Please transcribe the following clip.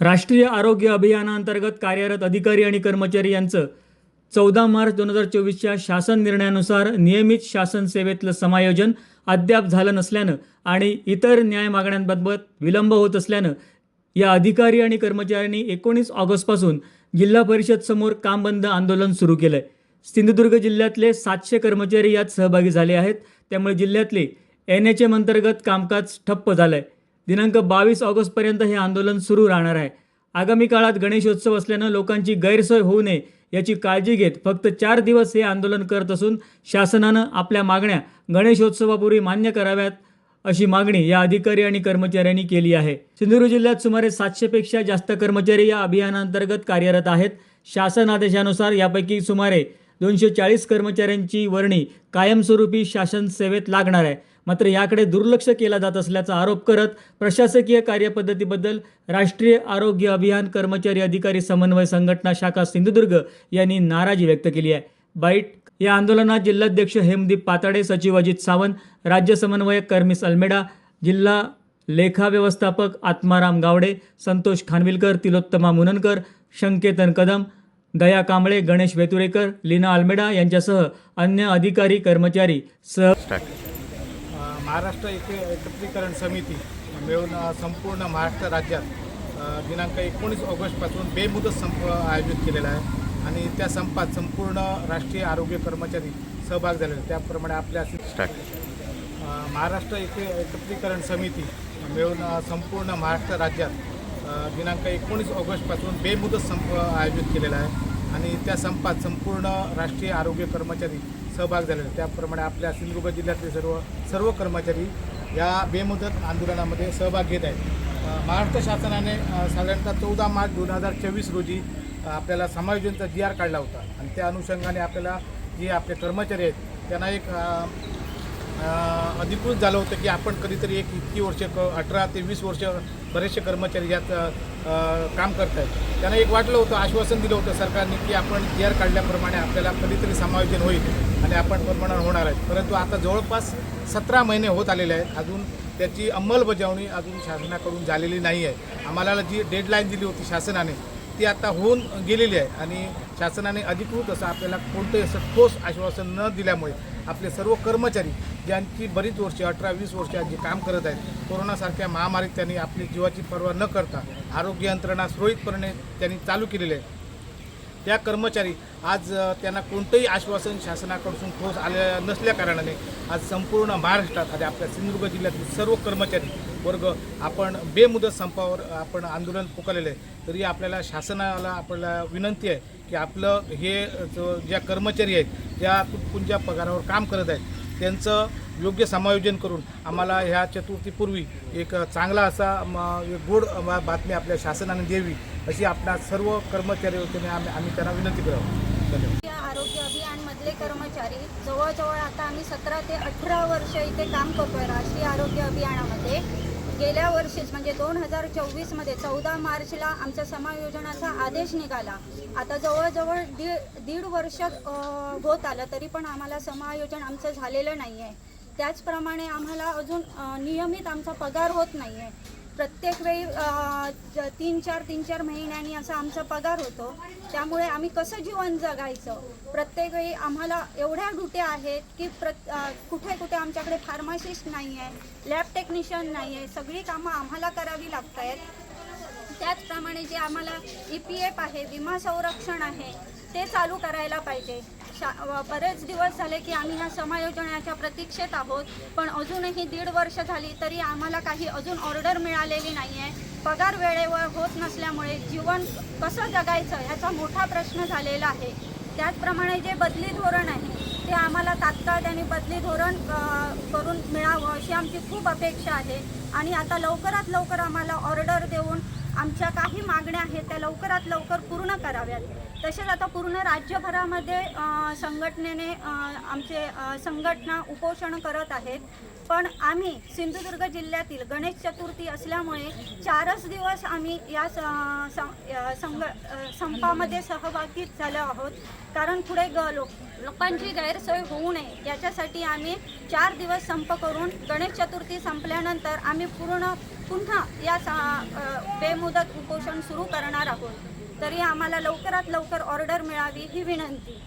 राष्ट्रीय आरोग्य अभियानाअंतर्गत कार्यरत अधिकारी आणि कर्मचारी यांचं चौदा मार्च दोन हजार चोवीसच्या शासन निर्णयानुसार नियमित शासन सेवेतलं समायोजन अद्याप झालं नसल्यानं आणि इतर न्याय मागण्यांबाबत विलंब होत असल्यानं या अधिकारी आणि कर्मचाऱ्यांनी एकोणीस ऑगस्टपासून जिल्हा परिषद समोर काम बंद आंदोलन सुरू केलं आहे सिंधुदुर्ग जिल्ह्यातले सातशे कर्मचारी यात सहभागी झाले आहेत. त्यामुळे जिल्ह्यातले एन एच एम अंतर्गत कामकाज ठप्प झालं आहे दिनांक बावीस ऑगस्टपर्यंत हे आंदोलन सुरू राहणार आहे. आगामी काळात गणेशोत्सव असल्यानं लोकांची गैरसोय होऊ नये याची काळजी घेत फक्त चार दिवस हे आंदोलन करत असून शासनानं आपल्या मागण्या गणेशोत्सवापूर्वी मान्य कराव्यात अशी मागणी या अधिकारी आणि कर्मचाऱ्यांनी केली आहे. सिंधुदुर्ग जिल्ह्यात सुमारे सातशेपेक्षा जास्त कर्मचारी या अभियानांतर्गत कार्यरत आहेत. शासन आदेशानुसार यापैकी सुमारे दोनशे चाळीस कर्मचाऱ्यांची वर्णी कायमस्वरूपी शासन सेवेत लागणार आहे. मात्र याकडे दुर्लक्ष केला जात असल्याचा आरोप करत प्रशासकीय कार्यपद्धतीबद्दल राष्ट्रीय आरोग्य अभियान कर्मचारी अधिकारी समन्वय संघटना शाखा सिंधुदुर्ग यांनी नाराजी व्यक्त केली आहे. बाईट या आंदोलनात जिल्हाध्यक्ष हेमदीप पाताडे सचिव अजित सावंत राज्य समन्वयक कर्मिस अल्मेडा जिल्हा लेखा व्यवस्थापक आत्माराम गावडे संतोष खानविलकर तिलोत्तमा मुननकर शंकेतन कदम दया कांबळे गणेश वेतुरेकर लीना अल्मेडा यांच्यासह अन्य अधिकारी कर्मचारी सह महाराष्ट्र एक एकत्रीकरण समिती मिळून संपूर्ण महाराष्ट्र राज्यात दिनांक एकोणीस ऑगस्टपासून बेमुदत संप आयोजित केलेला आहे. आणि त्या संपात संपूर्ण राष्ट्रीय आरोग्य कर्मचारी सहभाग झालेले. त्याप्रमाणे आपल्या महाराष्ट्र एक एकत्रीकरण समिती मिळून संपूर्ण महाराष्ट्र राज्यात दिनांक एकोणीस ऑगस्टपासून बेमुदत संप आयोजित केलेला आहे. आणि त्या संपात संपूर्ण राष्ट्रीय आरोग्य कर्मचारी सहभाग झालेले त्याप्रमाणे आपल्या सिंधुदुर्ग जिल्ह्यातले सर्व सर्व कर्मचारी या बेमुदत आंदोलनामध्ये सहभाग घेत आहेत. महाराष्ट्र शासनाने साधारणतः चौदा मार्च दोन हजार चोवीस रोजी आपल्याला समायोजनचा जी आर काढला होता. आणि त्या अनुषंगाने आपल्याला जे आपले कर्मचारी आहेत त्यांना एक अधिकृत झालं होतं की आपण कधीतरी एक इतकी वर्ष क अठरा ते वीस वर्ष बरेचसे कर्मचारी यात काम करत आहेत त्यांना एक वाटलं होतं आश्वासन दिलं होतं सरकारने की आपण जी आर काढल्याप्रमाणे आपल्याला कधीतरी समायोजन होईल आणि आपण परमनंट होणार आहेत. परंतु आता जवळपास सतरा महिने होत आलेले आहेत. अजून त्याची अंमलबजावणी अजून शासनाकडून झालेली नाही आहे. आम्हाला जी डेडलाईन दिली होती शासनाने ती आता होऊन गेलेली आहे. आणि शासनाने अधिकृत असं आपल्याला कोणतंही असं ठोस आश्वासन न दिल्यामुळे आपले सर्व कर्मचारी ज्यांची बरीच वर्षे अठरा वीस वर्षे जे काम करत आहेत कोरोनासारख्या महामारीत त्यांनी आपली जीवाची पर्वा न करता आरोग्य यंत्रणा सुरळीतपणे त्यांनी चालू केलेली आहे. त्या कर्मचारी आज त्यांना कोणतंही आश्वासन शासनाकडून ठोस आले नसल्या कारणाने आज संपूर्ण महाराष्ट्रात आणि आपल्या सिंधुदुर्ग जिल्ह्यातील सर्व कर्मचारी वर्ग आपण बेमुदत संपावर आपण आंदोलन पुकारलेलं आहे. तरी आपल्याला शासनाला आपल्याला विनंती आहे की आपलं हे ज्या कर्मचारी आहेत ज्या तुटपुंज्या पगारावर काम करत आहेत त्यांचं योग्य समायोजन करून आम्हाला ह्या चतुर्थीपूर्वी एक चांगला असा म, एक गोड बातमी आपल्या शासनाने द्यावी. अशी आपल्या सर्व कर्मचारी वतीने आम्ही आम्ही त्यांना विनंती करावं धन्यवाद. या आरोग्य अभियानमधले कर्मचारी जवळजवळ आता आम्ही सतरा ते अठरा वर्ष इथे काम करतोय राष्ट्रीय आरोग्य अभियानामध्ये. गेल्या वर्षीच म्हणजे दोन हजार चोवीसमध्ये चौदा मार्चला आमच्या समायोजनाचा आदेश निघाला. आता जवळजवळ दीड दीड वर्ष होत आलं तरी पण आम्हाला समायोजन आमचं झालेलं नाही आहे त्याचप्रमाणे आम्हाला अजून नियमित आमचा पगार होत नाही आहे प्रत्येक वेळी तीन चार तीन चार महिन्यांनी असा आमचा पगार होतो. त्यामुळे आम्ही कसं जीवन जगायचं? प्रत्येक वेळी आम्हाला एवढ्या डुट्या आहेत की प्रत कुठे कुठे आमच्याकडे फार्मासिस्ट नाही आहे लॅब टेक्निशियन नाही आहे सगळी कामं आम्हाला करावी लागत आहेत त्याचप्रमाणे जे आम्हाला ई पी एफ आहे विमा संरक्षण आहे ते चालू करायला पाहिजे. शा व- बरेच दिवस झाले की आम्ही ह्या समायोजनाच्या प्रतीक्षेत आहोत पण अजूनही दीड वर्ष झाली तरी आम्हाला काही अजून ऑर्डर मिळालेली नाही आहे पगार वेळेवर होत नसल्यामुळे जीवन कसं जगायचं ह्याचा मोठा प्रश्न झालेला आहे. त्याचप्रमाणे जे बदली धोरण आहे ते आम्हाला तात्काळ त्यांनी बदली धोरण करून मिळावं अशी आमची खूप अपेक्षा आहे. आणि आता लवकरात लवकर आम्हाला ऑर्डर आमच्या काही मागण्या आहेत त्या लवकरात लवकर पूर्ण कराव्यात. तसेच आता पूर्ण राज्यभरामध्ये संघटनेने आमचे संघटना उपोषण करत आहेत. पण आम्ही सिंधुदुर्ग जिल्ह्यातील गणेश चतुर्थी असल्यामुळे चारच दिवस आम्ही या स- सं- संघ संपामध्ये सहभागी झालो आहोत. कारण पुढे ग लोक लोकांची गैरसोय होऊ नये. याच्यासाठी आम्ही चार दिवस संप करून गणेश चतुर्थी संपल्यानंतर आम्ही पूर्ण पुन्हा या सा बेमुदत उपोषण सुरू करणार आहोत. तरी आम्हाला लवकरात लवकर ऑर्डर मिळावी ही विनंती.